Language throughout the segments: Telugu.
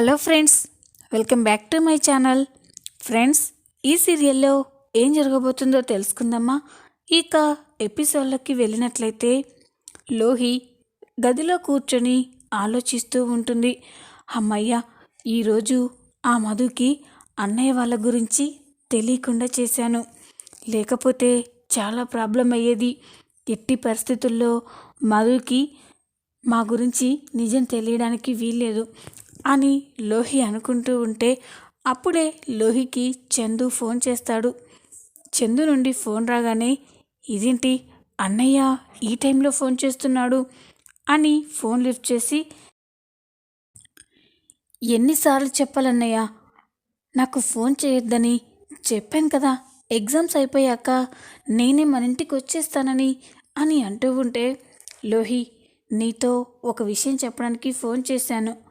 Hello friends welcome back to my channel. Friends ఈ సీరియల్లో ఏం జరగబోతుందో తెలుసుకుందామా? ఇక ఎపిసోడ్లోకి వెళ్ళినట్లయితే లోహి గదిలో కూర్చొని ఆలోచిస్తూ ఉంటుంది. అమ్మయ్య ఈరోజు ఆ మధుకి అన్నయ్య వాళ్ళ గురించి తెలియకుండా చేశాను. లేకపోతే చాలా ప్రాబ్లం అయ్యేది. ఎట్టి పరిస్థితుల్లో మధుకి మా గురించి నిజం తెలియడానికి వీల్లేదు. అని లోహి అనుకుంటూ ఉంటే అప్పుడే లోహికి చందు ఫోన్ చేస్తాడు. చందు నుండి ఫోన్ రాగానే ఇదేంటి? అన్నయ్య ఈ టైంలో ఫోన్ చేస్తున్నాడు అని ఫోన్ లిఫ్ట్ చేసి ఎన్నిసార్లు చెప్పాలన్నయ్య నాకు ఫోన్ చేయొద్దని చెప్పాను కదా. ఎగ్జామ్స్ అయిపోయాక నేనే మన ఇంటికి వచ్చేస్తానని అని అంటూ ఉంటే లోహి నీతో ఒక విషయం చెప్పడానికి ఫోన్ చేశాను.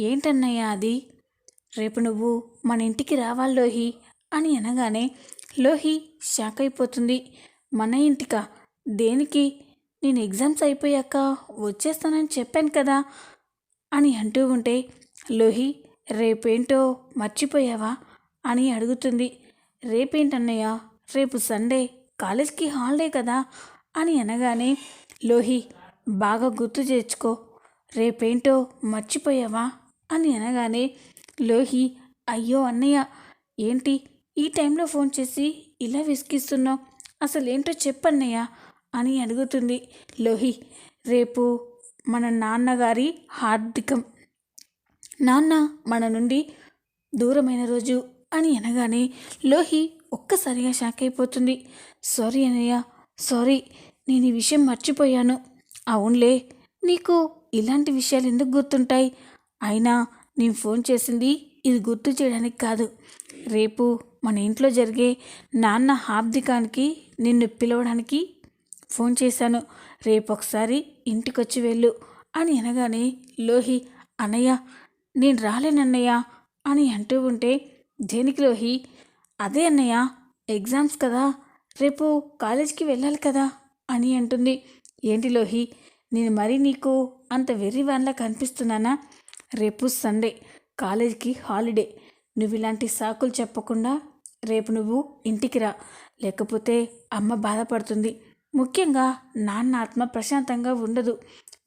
ఏంటన్నయ్యా అది? రేపు నువ్వు మన ఇంటికి రావాలి లోహి అని అనగానే లోహి షాక్ అయిపోతుంది. మన ఇంటికా? దేనికి? నేను ఎగ్జామ్స్ అయిపోయాక వచ్చేస్తానని చెప్పాను కదా అని అంటూ ఉంటే లోహి రేపేంటో మర్చిపోయావా? అని అడుగుతుంది. రేపేంటన్నయ్య? రేపు సండే కాలేజ్కి హాలిడే కదా? అని అనగానే లోహి బాగా గుర్తు చేర్చుకో. రేపేంటో మర్చిపోయావా? అని అనగానే లోహి అయ్యో అన్నయ్య ఏంటి ఈ టైంలో ఫోన్ చేసి ఇలా విసిగిస్తున్నావు? అసలు ఏంటో చెప్పన్నయ్య అని అడుగుతుంది లోహి. రేపు మన నాన్నగారి హార్దికం. నాన్న మన నుండి దూరమైన రోజు అని అనగానే లోహి ఒక్కసారిగా షాక్ అయిపోతుంది. సారీ అన్నయ్య సారీ నేను ఈ విషయం మర్చిపోయాను. అవునులే నీకు ఇలాంటి విషయాలు ఎందుకు గుర్తుంటాయి? అయినా నేను ఫోన్ చేసింది ఇది గుర్తు చేయడానికి కాదు. రేపు మన ఇంట్లో జరిగే నాన్న హాబ్దికానికి నిన్ను పిలవడానికి ఫోన్ చేశాను. రేపు ఒకసారి ఇంటికొచ్చి వెళ్ళు అని అనగానే లోహి అన్నయ్య నేను రాలేనన్నయ్య అని అంటూ ఉంటే దేనికి లోహి? అదే అన్నయ్య ఎగ్జామ్స్ కదా. రేపు కాలేజ్కి వెళ్ళాలి కదా అని అంటుంది. ఏంటి లోహి నేను మరీ నీకు అంత వెర్రి వాళ్ళ కనిపిస్తున్నానా? రేపు సండే కాలేజీకి హాలిడే. నువ్వు ఇలాంటి సాకులు చెప్పకుండా రేపు నువ్వు ఇంటికి రా. లేకపోతే అమ్మ బాధపడుతుంది. ముఖ్యంగా నాన్న ఆత్మ ప్రశాంతంగా ఉండదు.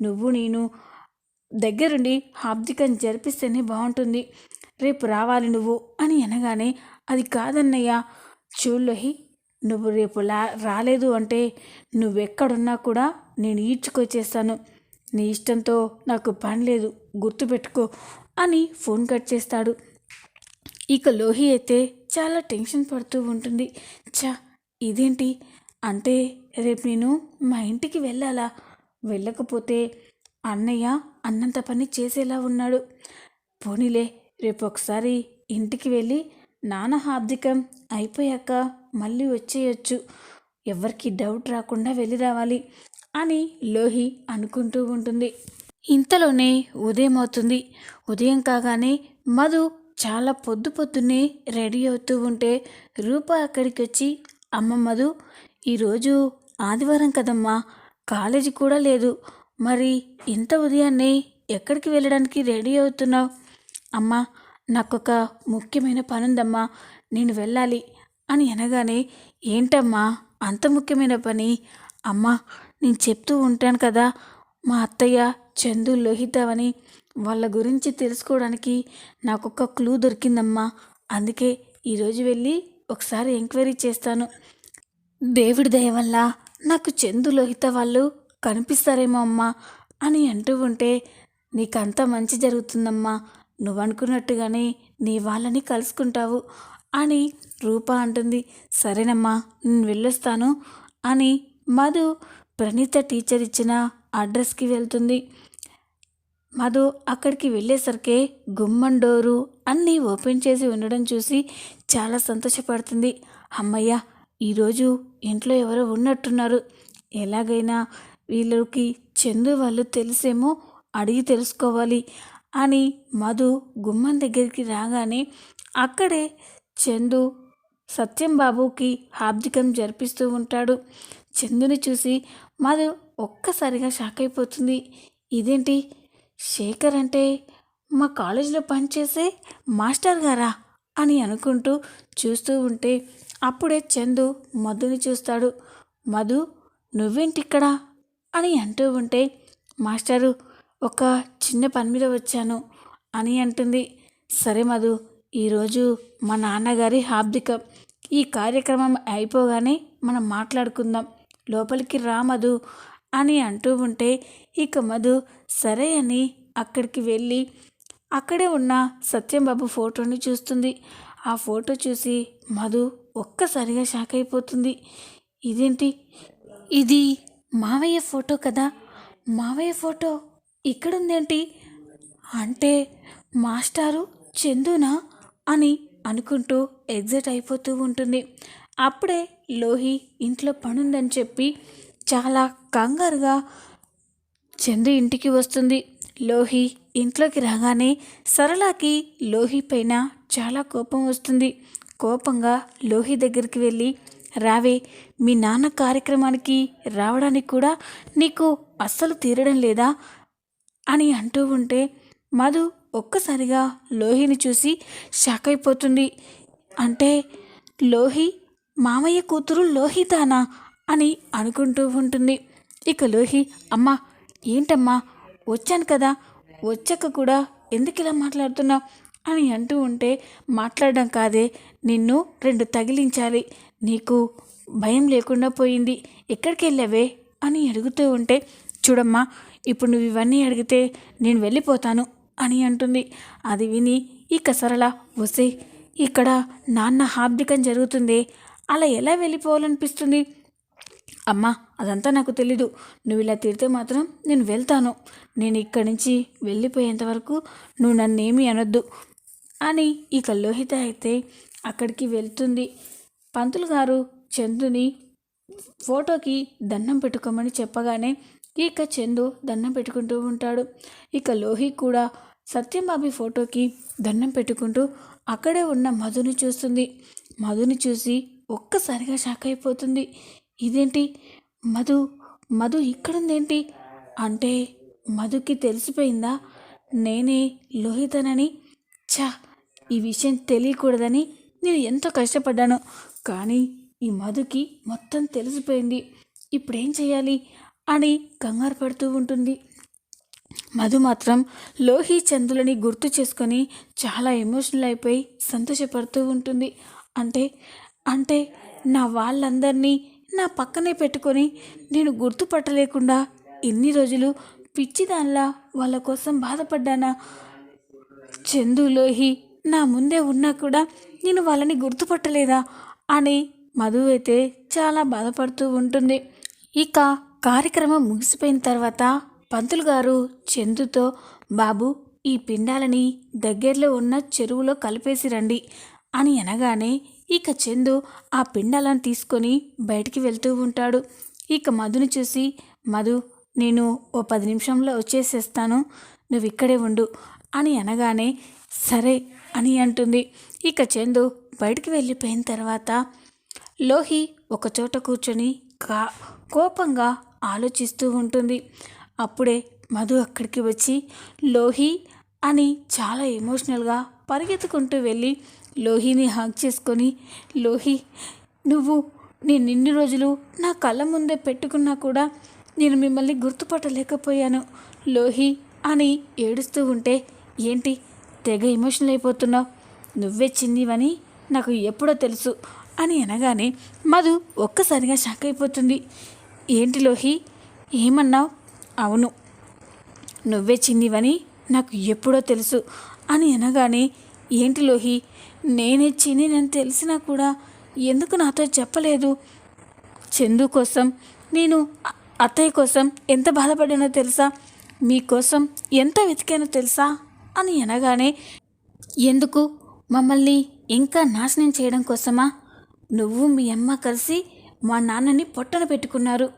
నువ్వు నేను దగ్గరుండి హాబ్దికం జరిపిస్తేనే బాగుంటుంది. రేపు రావాలి నువ్వు అని అనగానే అది కాదన్నయ్యా. చూళ్ళోహి నువ్వు రేపు లా రాలేదు అంటే నువ్వెక్కడున్నా కూడా నేను ఈడ్చుకొచ్చేస్తాను. నీ ఇష్టంతో నాకు పని లేదు గుర్తుపెట్టుకో అని ఫోన్ కట్ చేస్తాడు. ఇక లోహి అయితే చాలా టెన్షన్ పడుతూ ఉంటుంది. చా ఇదేంటి? అంటే రేపు నేను మా ఇంటికి వెళ్ళాలా? వెళ్ళకపోతే అన్నయ్య అన్నంత పని చేసేలా ఉన్నాడు. పోనీలే రేపు ఒకసారి ఇంటికి వెళ్ళి నాన్న హార్దికం అయిపోయాక మళ్ళీ వచ్చేయచ్చు. ఎవరికి డౌట్ రాకుండా వెళ్ళి రావాలి. అని లోహి అనుకుంటూ ఉంటుంది. ఇంతలోనే ఉదయం అవుతుంది. ఉదయం కాగానే మధు చాలా పొద్దు పొద్దున్నే రెడీ అవుతూ ఉంటే రూప అక్కడికి వచ్చి అమ్మ మధు ఈరోజు ఆదివారం కదమ్మా కాలేజీ కూడా లేదు. మరి ఇంత ఉదయాన్నే ఎక్కడికి వెళ్ళడానికి రెడీ అవుతున్నావు? అమ్మా నాకొక ముఖ్యమైన పనుందమ్మా నేను వెళ్ళాలి అని అనగానే ఏంటమ్మా అంత ముఖ్యమైన పని? అమ్మా నేను చెప్తూ ఉంటాను కదా మా అత్తయ్య చందు లోహితవని వాళ్ళ గురించి తెలుసుకోవడానికి నాకు ఒక క్లూ దొరికిందమ్మా. అందుకే ఈరోజు వెళ్ళి ఒకసారి ఎంక్వైరీ చేస్తాను. దేవుడి దయ వల్ల నాకు చందు లోహిత వాళ్ళు కనిపిస్తారేమో అమ్మా అని అంటూ ఉంటే నీకంతా మంచి జరుగుతుందమ్మా. నువ్వు అనుకున్నట్టుగానే నీ వాళ్ళని కలుసుకుంటావు అని రూప అంటుంది. సరేనమ్మా నేను వెళ్ళొస్తాను అని మధు ప్రణీత టీచర్ ఇచ్చిన అడ్రస్కి వెళ్తుంది. మధు అక్కడికి వెళ్ళేసరికి గుమ్మం డోరు అన్నీ ఓపెన్ చేసి ఉండడం చూసి చాలా సంతోషపడుతుంది. అమ్మయ్య ఈరోజు ఇంట్లో ఎవరో ఉన్నట్టున్నారు. ఎలాగైనా వీళ్ళకి చందు వాళ్ళు తెలిసేమో అడిగి తెలుసుకోవాలి అని మధు గుమ్మం దగ్గరికి రాగానే అక్కడే చందు సత్యం బాబుకి హాబ్దికం జరిపిస్తూ ఉంటాడు. చందుని చూసి మాధవ్ ఒక్కసారిగా షాక్ అయిపోతుంది. ఇదేంటి? శేఖర్ అంటే మా కాలేజీలో పనిచేసే మాస్టర్ గారా? అని అనుకుంటూ చూస్తూ ఉంటే అప్పుడే చందు మధుని చూస్తాడు. మధు నువ్వేంటి ఇక్కడ అని అంటూ ఉంటే మాస్టరు ఒక చిన్న పని మీద వచ్చాను అని అంటుంది. సరే మధు ఈరోజు మా నాన్నగారి హాబ్దికం ఈ కార్యక్రమం అయిపోగానే మనం మాట్లాడుకుందాం. లోపలికి రా మధు అని అంటూ ఉంటే ఇక మధు సరే అని అక్కడికి వెళ్ళి అక్కడే ఉన్న సత్యంబాబు ఫోటోని చూస్తుంది. ఆ ఫోటో చూసి మధు ఒక్కసారిగా షాక్ అయిపోతుంది. ఇదేంటి? ఇది మావయ్య ఫోటో కదా? మావయ్య ఫోటో ఇక్కడుందేంటి? అంటే మాస్టారు చందునా అని అనుకుంటూ ఎగ్జైట్ అయిపోతూ ఉంటుంది. అప్పుడే లోహి ఇంట్లో పనుందని చెప్పి చాలా కంగారుగా చందు ఇంటికి వస్తుంది. లోహి ఇంట్లోకి రాగానే సరళకి లోహి పైన చాలా కోపం వస్తుంది. కోపంగా లోహి దగ్గరికి వెళ్ళి రావే మీ నాన్న కార్యక్రమానికి రావడానికి కూడా నీకు అస్సలు తీరడం లేదా? అని అంటూ ఉంటే మధు ఒక్కసారిగా లోహిని చూసి షాక్ అయిపోతుంది. అంటే లోహి మామయ్య కూతురు లోహితానా అని అనుకుంటూ ఉంటుంది. ఇక లోహి అమ్మా ఏంటమ్మా? వచ్చాను కదా. వచ్చాక కూడా ఎందుకు ఇలా మాట్లాడుతున్నావు? అని అంటూ ఉంటే మాట్లాడడం కాదే. నిన్ను రెండు తగిలించాలి. నీకు భయం లేకుండా పోయింది. ఎక్కడికి వెళ్ళావే? అని అడుగుతూ ఉంటే చూడమ్మా ఇప్పుడు నువ్వు ఇవన్నీ అడిగితే నేను వెళ్ళిపోతాను అని అంటుంది. అది విని ఇక సరళ వసే ఇక్కడ నాన్న హాబ్దికం జరుగుతుంది. అలా ఎలా వెళ్ళిపోవాలనిపిస్తుంది? అమ్మా అదంతా నాకు తెలీదు. నువ్వు ఇలా తిడితే మాత్రం నేను వెళ్తాను. నేను ఇక్కడి నుంచి వెళ్ళిపోయేంత వరకు నువ్వు నన్నేమీ అనొద్దు. అని ఇక లోహిత అయితే అక్కడికి వెళ్తుంది. పంతులు గారు చందుని ఫోటోకి దండం పెట్టుకోమని చెప్పగానే ఇక చందు దండం పెట్టుకుంటూ ఉంటాడు. ఇక లోహి కూడా సత్యంబాబి ఫోటోకి దండం పెట్టుకుంటూ అక్కడే ఉన్న మధుని చూస్తుంది. మధుని చూసి ఒక్కసారిగా షాక్ అయిపోతుంది. ఇదేంటి? మధు మధు ఇక్కడుందేంటి? అంటే మధుకి తెలిసిపోయిందా? నేనే లోహితనని? ఛా ఈ విషయం తెలియకూడదని నేను ఎంతో కష్టపడ్డాను. కానీ ఈ మధుకి మొత్తం తెలిసిపోయింది. ఇప్పుడేం చేయాలి అని కంగారు పడుతూ ఉంటుంది. మధు మాత్రం లోహి చందులని గుర్తు చేసుకొని చాలా ఎమోషనల్ అయిపోయి సంతోషపడుతూ ఉంటుంది. అంటే అంటే నా వాళ్ళందరినీ నా పక్కనే పెట్టుకొని నేను గుర్తుపట్టలేకుండా ఎన్ని రోజులు పిచ్చిదానిలా వాళ్ళ కోసం బాధపడ్డానా? చందులోహి నా ముందే ఉన్నా కూడా నేను వాళ్ళని గుర్తుపట్టలేదా? అని మధు అయితే చాలా బాధపడుతూ ఉంటుంది. ఇక కార్యక్రమం ముగిసిపోయిన తర్వాత పంతులు గారు చందుతో బాబు ఈ పిండాలని దగ్గరలో ఉన్న చెరువులో కలిపేసి రండి అని అనగానే ఇక చందు ఆ పిండాలను తీసుకొని బయటికి వెళ్తూ ఉంటాడు. ఇక మధుని చూసి మధు నేను ఓ పది నిమిషంలో వచ్చేసేస్తాను. నువ్వు ఇక్కడే ఉండు అని అనగానే సరే అని అంటుంది. ఇక చందు బయటికి వెళ్ళిపోయిన తర్వాత లోహి ఒకచోట కూర్చొని కా కోపంగా ఆలోచిస్తూ ఉంటుంది. అప్పుడే మధు అక్కడికి వచ్చి లోహి అని చాలా ఎమోషనల్గా పరిగెత్తుకుంటూ వెళ్ళి లోహిని హాక్ చేసుకొని లోహి నువ్వు నేను ఇన్ని రోజులు నా కళ్ళ ముందే పెట్టుకున్నా కూడా నేను మిమ్మల్ని గుర్తుపట్టలేకపోయాను. లోహి అని ఏడుస్తూ ఉంటే ఏంటి తెగ ఎమోషనల్ అయిపోతున్నావు? నువ్వే చిన్నివని నాకు ఎప్పుడో తెలుసు అని అనగానే మధు ఒక్కసారిగా షాక్ అయిపోతుంది. ఏంటి లోహి? ఏమన్నావు? అవును. నువ్వే చిన్నివని నాకు ఎప్పుడో తెలుసు అని అనగానే ఏంటి లోహి? నేనే నేను తెలిసినా కూడా ఎందుకు నాతో చెప్పలేదు? చందు కోసం నేను అత్తయ్య కోసం ఎంత బాధపడినో తెలుసా? మీకోసం ఎంత వెతికానో తెలుసా? అని అనగానే ఎందుకు? మమ్మల్ని ఇంకా నాశనం చేయడం కోసమా? నువ్వు మీ అమ్మ కలిసి మా నాన్నని పొట్టన పెట్టుకున్నారు.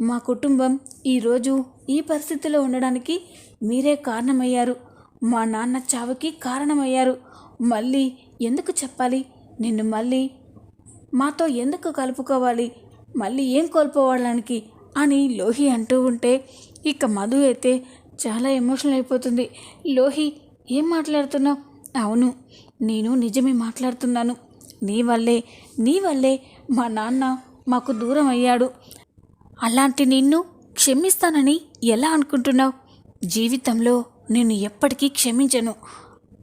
మా కుటుంబం ఈరోజు ఈ పరిస్థితిలో ఉండడానికి మీరే కారణమయ్యారు. మా నాన్న చావుకి కారణమయ్యారు. మళ్ళీ ఎందుకు చెప్పాలి? నిన్ను మళ్ళీ మాతో ఎందుకు కలుపుకోవాలి? మళ్ళీ ఏం కోల్పోవడానికి అని లోహి అంటూ ఉంటే ఇక మధు అయితే చాలా ఎమోషనల్ అయిపోతుంది. లోహి ఏం మాట్లాడుతున్నావు? అవును నేను నిజమే మాట్లాడుతున్నాను. నీ వల్లే నీ వల్లే మా నాన్న మాకు దూరం అయ్యాడు. అలాంటి నిన్ను క్షమిస్తానని ఎలా అనుకుంటున్నావు? జీవితంలో నేను ఎప్పటికీ క్షమించను.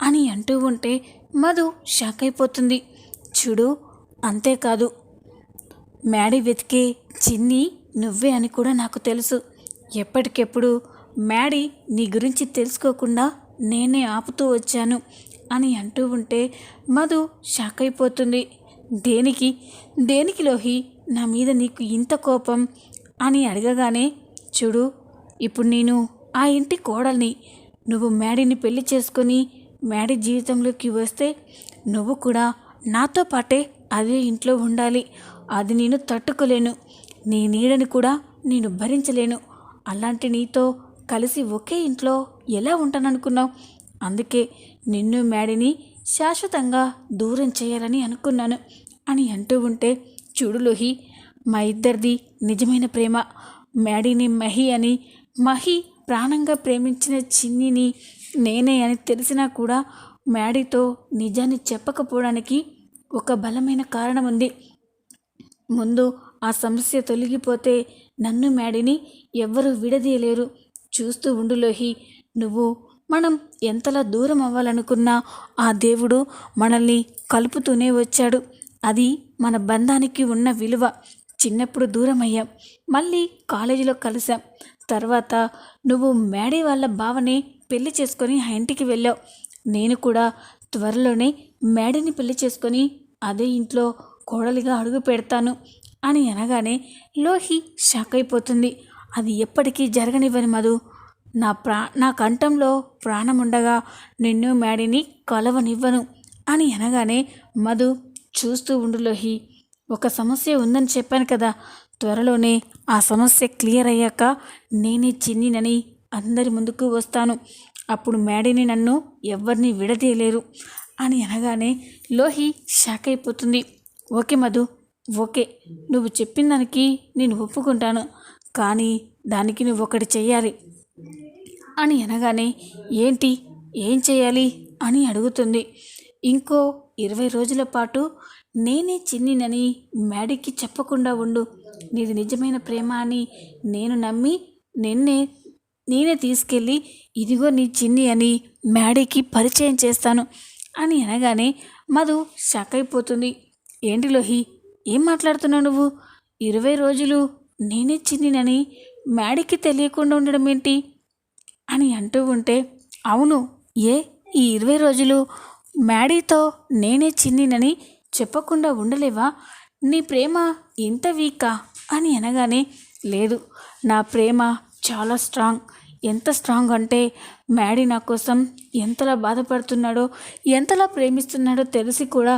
అని అంటూ ఉంటే మధు షాక్ అయిపోతుంది. చూడు అంతేకాదు. మ్యాడీ వెతికే చిన్ని నువ్వే అని కూడా నాకు తెలుసు. ఎప్పటికెప్పుడు మ్యాడీ నీ గురించి తెలుసుకోకుండా నేనే ఆపుతూ వచ్చాను అని అంటూ ఉంటే మధు షాక్ అయిపోతుంది. దేనికి? దేనికి లోహి? నా మీద నీకు ఇంత కోపం? అని అడగగానే చూడు ఇప్పుడు నేను ఆ ఇంటి కోడల్ని నువ్వు మ్యాడీని పెళ్ళి చేసుకొని మ్యారేజ్ జీవితంలోకి వస్తే నువ్వు కూడా నాతో పాటే అదే ఇంట్లో ఉండాలి. అది నేను తట్టుకోలేను. నీ నీడని కూడా నేను భరించలేను. అలాంటి నీతో కలిసి ఒకే ఇంట్లో ఎలా ఉంటాననుకున్నావు? అందుకే నిన్ను మ్యాడీని శాశ్వతంగా దూరం చేయాలని అనుకున్నాను అని అంటూ ఉంటే చూడు లోహి మా ఇద్దరిది నిజమైన ప్రేమ. మ్యాడీని మహి అని మహి ప్రాణంగా ప్రేమించిన చిన్నిని నేనే అని తెలిసినా కూడా మ్యాడీతో నిజాన్ని చెప్పకపోవడానికి ఒక బలమైన కారణం ఉంది ముందు ఆ సమస్య తొలగిపోతే నన్ను మ్యాడీని ఎవ్వరూ విడదీయలేరు. చూస్తూ ఉండులోహి నువ్వు మనం ఎంతలా దూరం అవ్వాలనుకున్నా ఆ దేవుడు మనల్ని కలుపుతూనే వచ్చాడు. అది మన బంధానికి ఉన్న విలువ. చిన్నప్పుడు దూరం అయ్యాం మళ్ళీ కాలేజీలో కలిసాం తర్వాత నువ్వు మేడే వాళ్ళ భావనే పెళ్ళి చేసుకొని ఆ ఇంటికి వెళ్ళావు. నేను కూడా త్వరలోనే మేడని పెళ్ళి చేసుకొని అదే ఇంట్లో కోడలిగా అడుగు పెడతాను అని అనగానే లోహి షాక్ అయిపోతుంది. అది ఎప్పటికీ జరగనివ్వని మధు. నా ప్రా నా కంఠంలో ప్రాణముండగా నిన్ను మేడిని కలవనివ్వను అని అనగానే మధు చూస్తూ ఉండు లోహి. ఒక సమస్య ఉందని చెప్పాను కదా. త్వరలోనే ఆ సమస్య క్లియర్ అయ్యాక నేనే చిన్నినని అందరి ముందుకు వస్తాను. అప్పుడు మేడని నన్ను ఎవరిని విడదీయలేరు అని అనగానే లోహి షాక్ అయిపోతుంది. Okay Madhu okay. నువ్వు చెప్పిన దానికి నేను ఒప్పుకుంటాను. కానీ దానికి నువ్వు ఒకటి చెయ్యాలి అని అనగానే ఏంటి ఏం చేయాలి అని అడుగుతుంది. ఇంకో ఇరవై రోజుల పాటు నేనే చిన్నినని మ్యాడీకి చెప్పకుండా ఉండు. నీది నిజమైన ప్రేమ అని నేను నమ్మి నిన్నే నేనే తీసుకెళ్ళి ఇదిగో నీ చిన్ని అని మ్యాడీకి పరిచయం చేస్తాను అని అనగానే మధు షాక్ అయిపోతుంది. ఏంటి లోహి ఏం మాట్లాడుతున్నావు నువ్వు? ఇరవై రోజులు నేనే చిన్నినని మ్యాడీకి తెలియకుండా ఉండడం ఏంటి? అని అంటూ ఉంటే అవును ఏ ఈ ఇరవై రోజులు మ్యాడీతో నేనే చిన్నినని చెప్పకుండా ఉండలేవా? నీ ప్రేమ ఇంత వీకా అని అనగానే లేదు నా ప్రేమ చాలా స్ట్రాంగ్. ఎంత స్ట్రాంగ్ అంటే మ్యాడీ నా కోసం ఎంతలా బాధపడుతున్నాడో ఎంతలా ప్రేమిస్తున్నాడో తెలిసి కూడా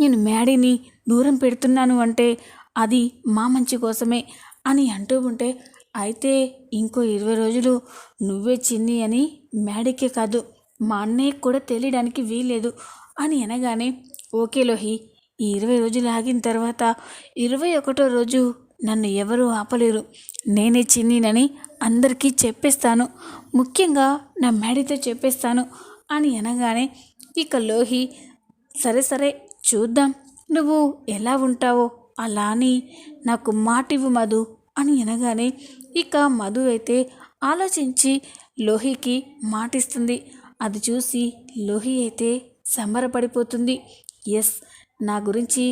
నేను మ్యాడీని దూరం పెడుతున్నాను అంటే అది మా మంచి కోసమే అని అంటూ ఉంటే అయితే ఇంకో ఇరవై రోజులు నువ్వే చిన్ని అని మ్యాడీకే కాదు మా అన్నయ్యకి కూడా తెలియడానికి వీల్లేదు అని అనగానే ఓకే లోహి ఈ ఇరవై రోజులు ఆగిన తర్వాత ఇరవై ఒకటో రోజు నన్ను ఎవరూ ఆపలేరు. నేనే చిన్నినని అందరికీ చెప్పేస్తాను. ముఖ్యంగా నా మ్యాడీతో చెప్పేస్తాను అని అనగానే ఇక లోహి సరే సరే చూద్దాం. నువ్వు ఎలా ఉంటావో అలా అని నాకు మాటివు మధు అని అనగానే ఇక మధు అయితే ఆలోచించి లోహికి మాటిస్తుంది. అది చూసి లోహి అయితే సంబరపడిపోతుంది. ఎస్ నా గురించి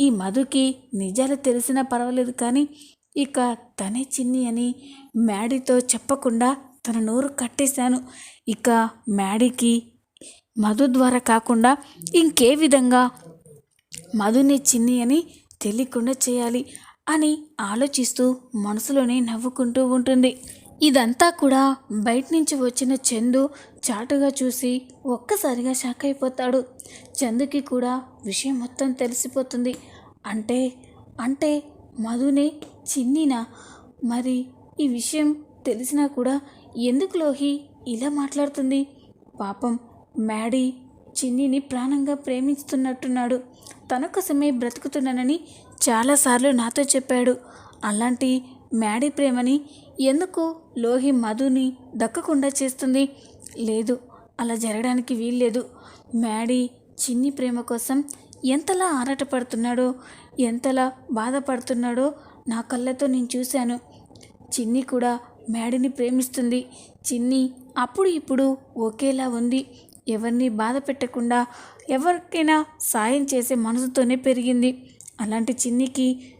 ఈ మధుకి నిజాలు తెలిసినా పర్వాలేదు కానీ ఇక తనే చిన్ని అని మ్యాడీతో చెప్పకుండా తన నోరు కట్టేశాను. ఇక మ్యాడీకి మధు ద్వారా కాకుండా ఇంకే విధంగా మధుని చిన్ని అని తెలియకుండా చేయాలి అని ఆలోచిస్తూ మనసులోనే నవ్వుకుంటూ ఉంటుంది. ఇదంతా కూడా బయట నుంచి వచ్చిన చందు చాటుగా చూసి ఒక్కసారిగా షాక్ అయిపోతాడు. చందుకి కూడా విషయం మొత్తం తెలిసిపోతుంది. అంటే అంటే మధునే చిన్నినా? మరి ఈ విషయం తెలిసినా కూడా ఎందుకు లోహి ఇలా మాట్లాడుతుంది? పాపం మ్యాడీ చిన్నిని ప్రాణంగా ప్రేమిస్తున్నట్టున్నాడు. తన కోసమే బ్రతుకుతున్నానని చాలాసార్లు నాతో చెప్పాడు. అలాంటి మ్యాడీ ప్రేమని ఎందుకు లోహి మధుని దక్కకుండా చేస్తుంది? లేదు అలా జరగడానికి వీల్లేదు. మ్యాడీ చిన్ని ప్రేమ కోసం ఎంతలా ఆరాటపడుతున్నాడో ఎంతలా బాధపడుతున్నాడో నా కళ్ళతో నేను చూశాను. చిన్ని కూడా మ్యాడీని ప్రేమిస్తుంది. చిన్ని అప్పుడు ఇప్పుడు ఒకేలా ఉంది. ఎవరిని బాధ పెట్టకుండా ఎవరికైనా సాయం చేసే మనసుతోనే పెరిగింది. అలాంటి చిన్నికి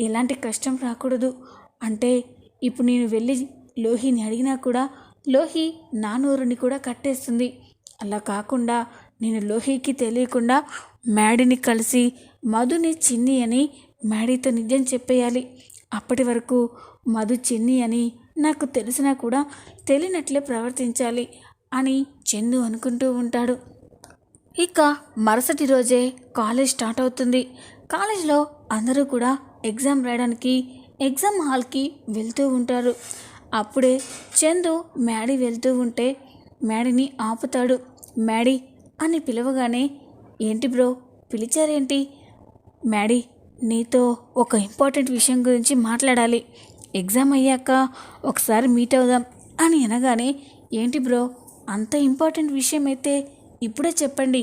ఎలాంటి కష్టం రాకూడదు. అంటే ఇప్పుడు నేను వెళ్ళి లోహిని అడిగినా కూడా లోహి నా నోరుని కూడా కట్టేస్తుంది. అలా కాకుండా నేను లోహికి తెలియకుండా మ్యాడీని కలిసి మధుని చిన్ని అని మ్యాడీతో నిజం చెప్పేయాలి. అప్పటి వరకు మధు చిన్ని అని నాకు తెలిసినా కూడా తెలియనట్లే ప్రవర్తించాలి అని చందు అనుకుంటూ ఉంటాడు. ఇక మరుసటి రోజే కాలేజ్ స్టార్ట్ అవుతుంది. కాలేజ్లో అందరూ కూడా ఎగ్జామ్ రాయడానికి ఎగ్జామ్ హాల్కి వెళ్తూ ఉంటారు. అప్పుడే చందు మ్యాడీ వెళ్తూ ఉంటే మ్యాడీని ఆపుతాడు. మ్యాడీ అని పిలవగానే ఏంటి బ్రో పిలిచారేంటి? మ్యాడీ నీతో ఒక ఇంపార్టెంట్ విషయం గురించి మాట్లాడాలి. ఎగ్జామ్ అయ్యాక ఒకసారి మీట్ అవుదాం అని అనగానే ఏంటి బ్రో అంత ఇంపార్టెంట్ విషయం అయితే ఇప్పుడే చెప్పండి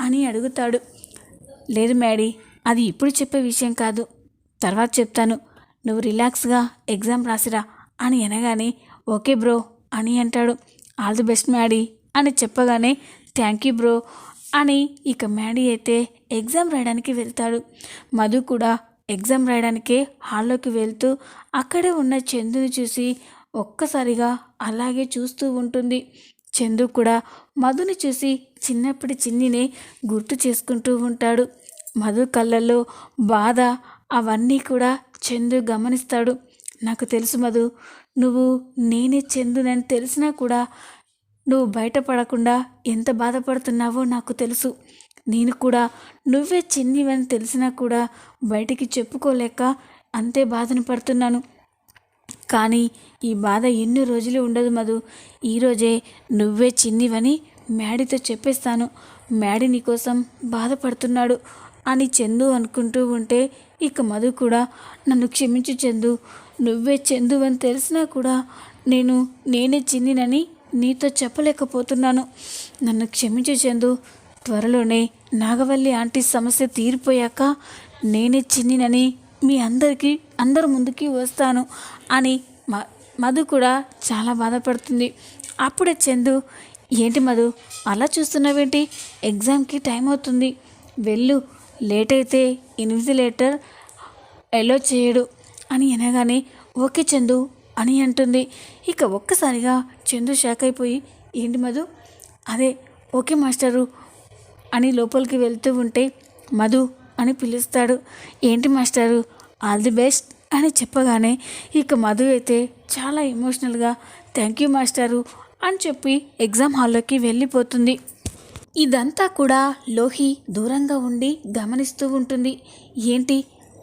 అని అడుగుతాడు. లేదు మ్యాడీ అది ఇప్పుడు చెప్పే విషయం కాదు. తర్వాత చెప్తాను. నువ్వు రిలాక్స్గా ఎగ్జామ్ రాసిరా అని అనగానే ఓకే బ్రో అని అంటాడు. ఆల్ ది బెస్ట్ మ్యాడీ అని చెప్పగానే థ్యాంక్ యూ బ్రో అని ఇక మ్యాడీ అయితే ఎగ్జామ్ రాయడానికి వెళ్తాడు. మధు కూడా ఎగ్జామ్ రాయడానికే హాల్లోకి వెళ్తూ అక్కడే ఉన్న చందుని చూసి ఒక్కసారిగా అలాగే చూస్తూ ఉంటుంది. చందు కూడా మధుని చూసి చిన్నప్పటి చిన్నినే గుర్తు చేసుకుంటూ ఉంటాడు. మధు కళ్ళల్లో బాధ అవన్నీ కూడా చందు గమనిస్తాడు. నాకు తెలుసు మధు నువ్వు నేనే చందునని తెలిసినా కూడా నువ్వు బయటపడకుండా ఎంత బాధపడుతున్నావో నాకు తెలుసు. నేను కూడా నువ్వే చిన్నివని తెలిసినా కూడా బయటికి చెప్పుకోలేక అంతే బాధను పడుతున్నాను. కానీ ఈ బాధ ఎన్ని రోజులు ఉండదు మధు. ఈరోజే నువ్వే చిన్నివని మ్యాడీతో చెప్పేస్తాను. మ్యాడీ నీకోసం బాధపడుతున్నాడు అని చందు అనుకుంటూ ఉంటే ఇక మధు కూడా నన్ను క్షమించు చందు. నువ్వే చందు అని తెలిసినా కూడా నేను నేనే చిన్నినని నీతో చెప్పలేకపోతున్నాను. నన్ను క్షమించు చందు. త్వరలోనే నాగవల్లి ఆంటీ సమస్య తీరిపోయాక నేనే చిన్నినని మీ అందరికీ అందరి ముందుకి వస్తాను అని మ మధు కూడా చాలా బాధపడుతుంది. అప్పుడే చందు ఏంటి మధు అలా చూస్తున్నావేంటి? ఎగ్జామ్కి టైం అవుతుంది. వెళ్ళు. లేట్ అయితే ఇన్విజిలేటర్ ఎలో చేయడు? అని అనగానే ఓకే చందు అని అంటుంది. ఇక ఒక్కసారిగా చందు షాక్ అయిపోయి ఏంటి మధు? అదే ఓకే మాస్టరు అని లోపలికి వెళ్తూ ఉంటే మధు అని పిలుస్తాడు. ఏంటి మాస్టరు? ఆల్ ది బెస్ట్ అని చెప్పగానే ఇక మధు అయితే చాలా ఎమోషనల్గా థ్యాంక్ యూ మాస్టరు అని చెప్పి ఎగ్జామ్ హాల్లోకి వెళ్ళిపోతుంది. ఇదంతా కూడా లోహి దూరంగా ఉండి గమనిస్తూ ఉంటుంది. ఏంటి?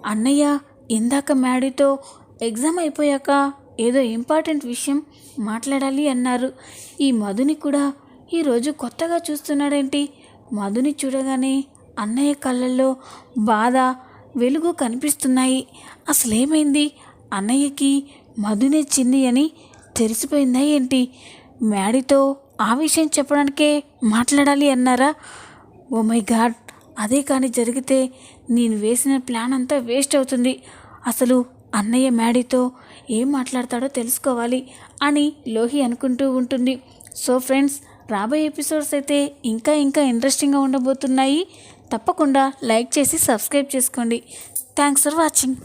అన్నయ్య ఇందాక మ్యాడీతో ఎగ్జామ్ అయిపోయాక ఏదో ఇంపార్టెంట్ విషయం మాట్లాడాలి అన్నారు. ఈ మధుని కూడా ఈరోజు కొత్తగా చూస్తున్నాడేంటి? మధుని చూడగానే అన్నయ్య కళ్ళల్లో బాధ వెలుగు కనిపిస్తున్నాయి. అసలేమైంది? అన్నయ్యకి మధునే చిన్ని అని తెలిసిపోయిందా ఏంటి? మ్యాడీతో ఆ విషయం చెప్పడానికే మాట్లాడాలి అన్నారా? ఓ మై గాడ్ అదే కానీ జరిగితే నేను వేసిన ప్లాన్ అంతా వేస్ట్ అవుతుంది. అసలు అన్నయ్య మ్యాడీతో ఏం మాట్లాడతాడో తెలుసుకోవాలి అని లోహి అనుకుంటూ ఉంటుంది. సో ఫ్రెండ్స్ రాబోయే ఎపిసోడ్స్ అయితే ఇంకా ఇంకా ఇంట్రెస్టింగ్గా ఉండబోతున్నాయి. తప్పకుండా లైక్ చేసి సబ్స్క్రైబ్ చేసుకోండి. Thanks for watching.